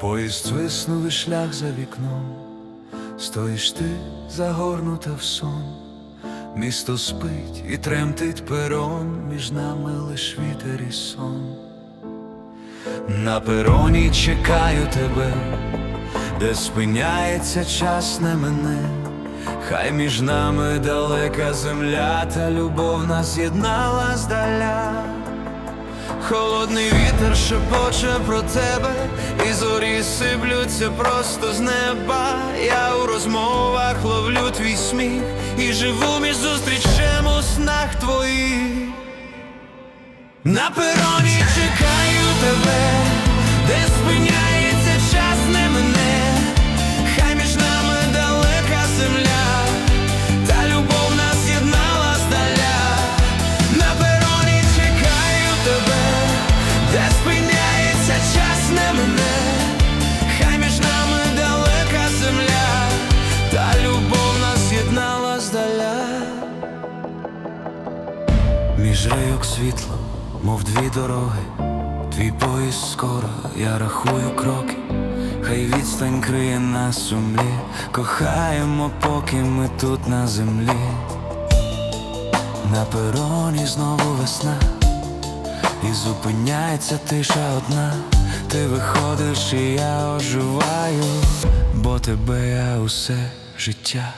Поїзд свиснув і шлях за вікном, стоїш ти загорнута в сон, місто спить і тремтить перон, між нами лиш вітер і сон. На пероні чекаю тебе, де спиняється час не мене, хай між нами далека земля, та любов нас з'єднала здаля. Холодний вітер шепоче про тебе, зорі сиплються просто з неба. Я у розмовах ловлю твій сміх і живу між зустрічем у снах твоїх. На пероні чекаю тебе, Між рейок світло, мов дві дороги, твій поїзд скоро, я рахую кроки, хай відстань криє нас у млі, кохаємо, поки ми тут на землі. На пероні знову весна, і зупиняється тиша одна. Ти виходиш, і я оживаю, бо тебе я усе життя